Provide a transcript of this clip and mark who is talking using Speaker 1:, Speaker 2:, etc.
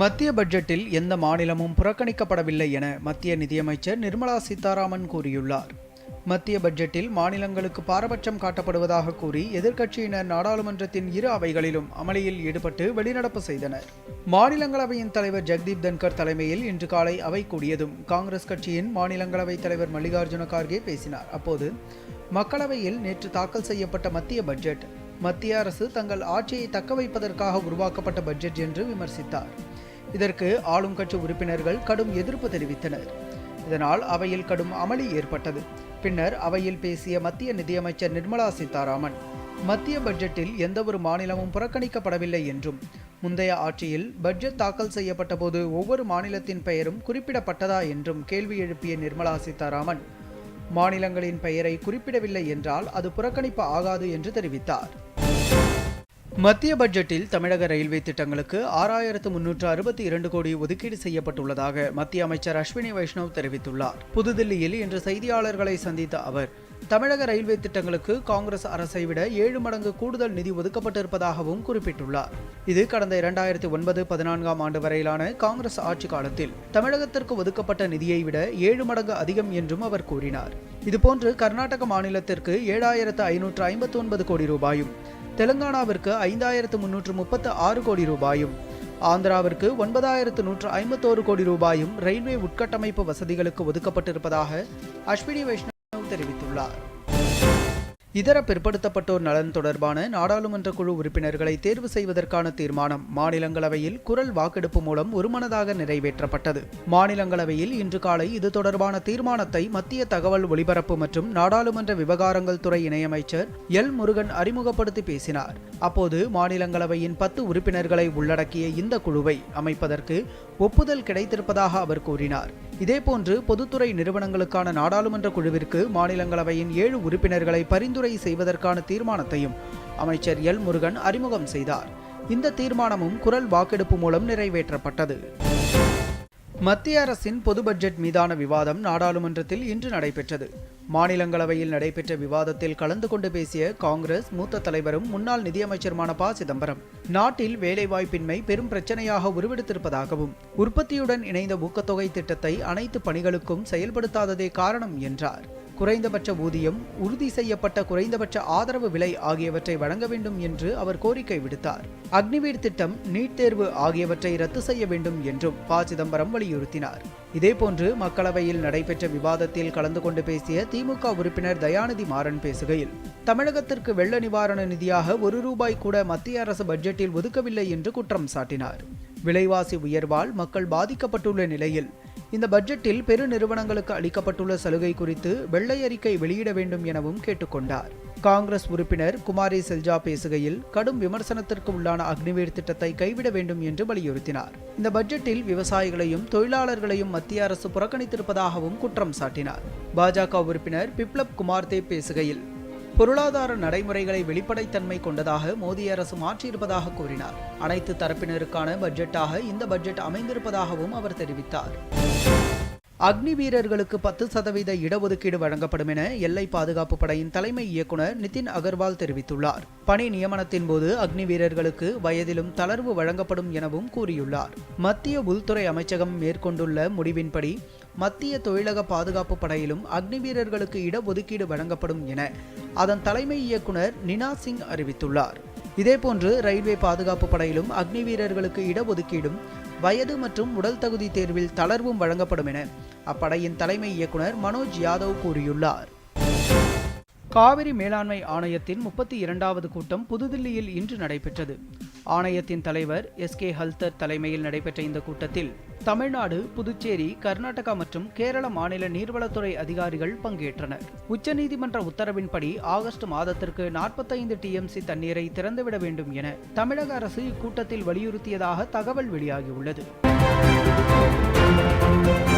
Speaker 1: மத்திய பட்ஜெட்டில் எந்த மாநிலமும் புறக்கணிக்கப்படவில்லை என மத்திய நிதியமைச்சர் நிர்மலா சீதாராமன் கூறியுள்ளார். மத்திய பட்ஜெட்டில் மாநிலங்களுக்கு பாரபட்சம் காட்டப்படுவதாக கூறி எதிர்க்கட்சியினர் நாடாளுமன்றத்தின் இரு அவைகளிலும் அமளியில் ஈடுபட்டு வெளிநடப்பு செய்தனர். மாநிலங்களவையின் தலைவர் ஜெக்தீப் தன்கர் தலைமையில் இன்று காலை அவை கூடியதும் காங்கிரஸ் கட்சியின் மாநிலங்களவைத் தலைவர் மல்லிகார்ஜுன கார்கே பேசினார். அப்போது மக்களவையில் நேற்று தாக்கல் செய்யப்பட்ட மத்திய பட்ஜெட் மத்திய அரசு தங்கள் ஆட்சியை தக்க வைப்பதற்காக உருவாக்கப்பட்ட பட்ஜெட் என்று விமர்சித்தார். இதற்கு ஆளும் கட்சி உறுப்பினர்கள் கடும் எதிர்ப்பு தெரிவித்தனர். இதனால் அவையில் கடும் அமளி ஏற்பட்டது. பின்னர் அவையில் பேசிய மத்திய நிதியமைச்சர் நிர்மலா சீதாராமன் மத்திய பட்ஜெட்டில் எந்தவொரு மாநிலமும் புறக்கணிக்கப்படவில்லை என்றும் முந்தைய ஆட்சியில் பட்ஜெட் தாக்கல் செய்யப்பட்டபோது ஒவ்வொரு மாநிலத்தின் பெயரும் குறிப்பிடப்பட்டதா என்றும் கேள்வி எழுப்பிய நிர்மலா சீதாராமன் மாநிலங்களின் பெயரை குறிப்பிடவில்லை என்றால் அது புறக்கணிப்பு ஆகாது என்று தெரிவித்தார். மத்திய பட்ஜெட்டில் தமிழக ரயில்வே திட்டங்களுக்கு ஆறாயிரத்து முன்னூற்று அறுபத்தி இரண்டு கோடி ஒதுக்கீடு செய்யப்பட்டுள்ளதாக மத்திய அமைச்சர் அஸ்வினி வைஷ்ணவ் தெரிவித்துள்ளார். புதுதில்லியில் இன்று செய்தியாளர்களை சந்தித்த அவர் தமிழக ரயில்வே திட்டங்களுக்கு காங்கிரஸ் அரசை விட ஏழு மடங்கு கூடுதல் நிதி ஒதுக்கப்பட்டிருப்பதாகவும் குறிப்பிட்டுள்ளார். இது கடந்த இரண்டாயிரத்தி ஒன்பது பதினான்காம் ஆண்டு வரையிலான காங்கிரஸ் ஆட்சி காலத்தில் தமிழகத்திற்கு ஒதுக்கப்பட்ட நிதியை விட ஏழு மடங்கு அதிகம் என்றும் அவர் கூறினார். இதுபோன்று கர்நாடக மாநிலத்திற்கு ஏழாயிரத்து ஐநூற்று ஐம்பத்தி ஒன்பது கோடி ரூபாயும் தெலுங்கானாவிற்கு ஐந்தாயிரத்து முன்னூற்று முப்பத்து ஆறு கோடி ரூபாயும் ஆந்திராவிற்கு ஒன்பதாயிரத்து நூற்று ஐம்பத்தோரு கோடி ரூபாயும் ரயில்வே உட்கட்டமைப்பு வசதிகளுக்கு ஒதுக்கப்பட்டிருப்பதாக அஸ்வினி வைஷ்ணவ் தெரிவித்துள்ளார். இதர பிற்படுத்தப்பட்டோர் நலன் தொடர்பான நாடாளுமன்ற குழு உறுப்பினர்களை தேர்வு செய்வதற்கான தீர்மானம் மாநிலங்களவையில் குரல் வாக்கெடுப்பு மூலம் ஒருமனதாக நிறைவேற்றப்பட்டது. மாநிலங்களவையில் இன்று காலை இது தொடர்பான தீர்மானத்தை மத்திய தகவல் ஒலிபரப்பு மற்றும் நாடாளுமன்ற விவகாரங்கள் துறை இணையமைச்சர் எல் முருகன் அறிமுகப்படுத்தி பேசினார். அப்போது மாநிலங்களவையின் பத்து உறுப்பினர்களை உள்ளடக்கிய இந்த குழுவை அமைப்பதற்கு ஒப்புதல் கிடைத்திருப்பதாக அவர் கூறினார். இதேபோன்று பொதுத்துறை நிறுவனங்களுக்கான நாடாளுமன்ற குழுவிற்கு மாநிலங்களவையின் ஏழு உறுப்பினர்களை பரிந்துரை செய்வதற்கான தீர்மானத்தையும் அமைச்சர் எல் முருகன் அறிமுகம் செய்தார். இந்த தீர்மானமும் குரல் வாக்கெடுப்பு மூலம் நிறைவேற்றப்பட்டது. மத்திய அரசின் பொது பட்ஜெட் மீதான விவாதம் நாடாளுமன்றத்தில் இன்று நடைபெற்றது. மாநிலங்களவையில் நடைபெற்ற விவாதத்தில் கலந்து கொண்டு பேசிய காங்கிரஸ் மூத்த தலைவரும் முன்னாள் நிதியமைச்சருமான ப. சிதம்பரம் நாட்டில் வேலைவாய்ப்பின்மை பெரும் பிரச்சனையாக உருவெடுத்திருப்பதாகவும் உற்பத்தியுடன் இணைந்த ஊக்கத்தொகை திட்டத்தை அனைத்து பணிகளுக்கும் செயல்படுத்தாததே காரணம் என்றார். குறைந்தபட்ச ஊதியம் உறுதி செய்யப்பட்ட குறைந்தபட்ச ஆதரவு விலை ஆகியவற்றை வழங்க வேண்டும் என்று அவர் கோரிக்கை விடுத்தார். அக்னிவீர் திட்டம் நீட் தேர்வு ஆகியவற்றை ரத்து செய்ய வேண்டும் என்றும் ப. சிதம்பரம் வலியுறுத்தினார். இதேபோன்று மக்களவையில் நடைபெற்ற விவாதத்தில் கலந்து கொண்டு பேசிய திமுக உறுப்பினர் தயாநிதி மாறன் பேசுகையில் தமிழகத்திற்கு வெள்ள நிவாரண நிதியாக ஒரு ரூபாய் கூட மத்திய அரசு பட்ஜெட்டில் ஒதுக்கவில்லை என்று குற்றம் சாட்டினார். விலைவாசி உயர்வால் மக்கள் பாதிக்கப்பட்டுள்ள நிலையில் இந்த பட்ஜெட்டில் பெருநிறுவனங்களுக்கு அளிக்கப்பட்டுள்ள சலுகை குறித்து வெள்ளை அறிக்கை வெளியிட வேண்டும் எனவும் கேட்டுக்கொண்டார். காங்கிரஸ் உறுப்பினர் குமாரி செல்ஜா பேசுகையில் கடும் விமர்சனத்திற்கு உள்ளான அக்னிவீர் திட்டத்தை கைவிட வேண்டும் என்று வலியுறுத்தினார். இந்த பட்ஜெட்டில் விவசாயிகளையும் தொழிலாளர்களையும் மத்திய அரசு புறக்கணித்திருப்பதாகவும் குற்றம் சாட்டினார். பாஜக உறுப்பினர் பிப்ளப் குமார் தேவ் பேசுகையில் பொருளாதார நடைமுறைகளை வெளிப்படைத்தன்மை கொண்டதாக மோடி அரசு மாற்றியிருப்பதாக கூறினார். அனைத்து தரப்பினருக்கான பட்ஜெட்டாக இந்த பட்ஜெட் அமைந்திருப்பதாகவும் அவர் தெரிவித்தார். அக்னி வீரர்களுக்கு பத்து சதவீத இடஒதுக்கீடு வழங்கப்படும் என எல்லை பாதுகாப்பு படையின் தலைமை இயக்குனர் நிதின் அகர்வால் தெரிவித்துள்ளார். பணி நியமனத்தின் போது அக்னி வீரர்களுக்கு வயதிலும் தளர்வு வழங்கப்படும் எனவும் கூறியுள்ளார். மத்திய உள்துறை அமைச்சகம் மேற்கொண்டுள்ள முடிவின்படி மத்திய தொழிலக பாதுகாப்பு படையிலும் அக்னி வீரர்களுக்கு இடஒதுக்கீடு வழங்கப்படும் என அதன் தலைமை இயக்குனர் நினா சிங் அறிவித்துள்ளார். இதேபோன்று ரயில்வே பாதுகாப்பு படையிலும் அக்னி வீரர்களுக்கு இடஒதுக்கீடும் வயது மற்றும் உடல் தகுதி தேர்வில் தளர்வும் வழங்கப்படும் என அப்படையின் தலைமை இயக்குனர் மனோஜ் யாதவ் கூறியுள்ளார். காவிரி மேலாண்மை ஆணையத்தின் முப்பத்தி இரண்டாவது கூட்டம் புதுதில்லியில் இன்று நடைபெற்றது. ஆணையத்தின் தலைவர் எஸ் கே ஹல்தர் தலைமையில் நடைபெற்ற இந்த கூட்டத்தில் தமிழ்நாடு புதுச்சேரி கர்நாடகா மற்றும் கேரள மாநில நீர்வளத்துறை அதிகாரிகள் பங்கேற்றனர். உச்சநீதிமன்ற உத்தரவின்படி ஆகஸ்ட் மாதத்திற்கு நாற்பத்தைந்து டிஎம்சி தண்ணீரை திறந்துவிட வேண்டும் என தமிழக அரசு இக்கூட்டத்தில் வலியுறுத்தியதாக தகவல் வெளியாகியுள்ளது.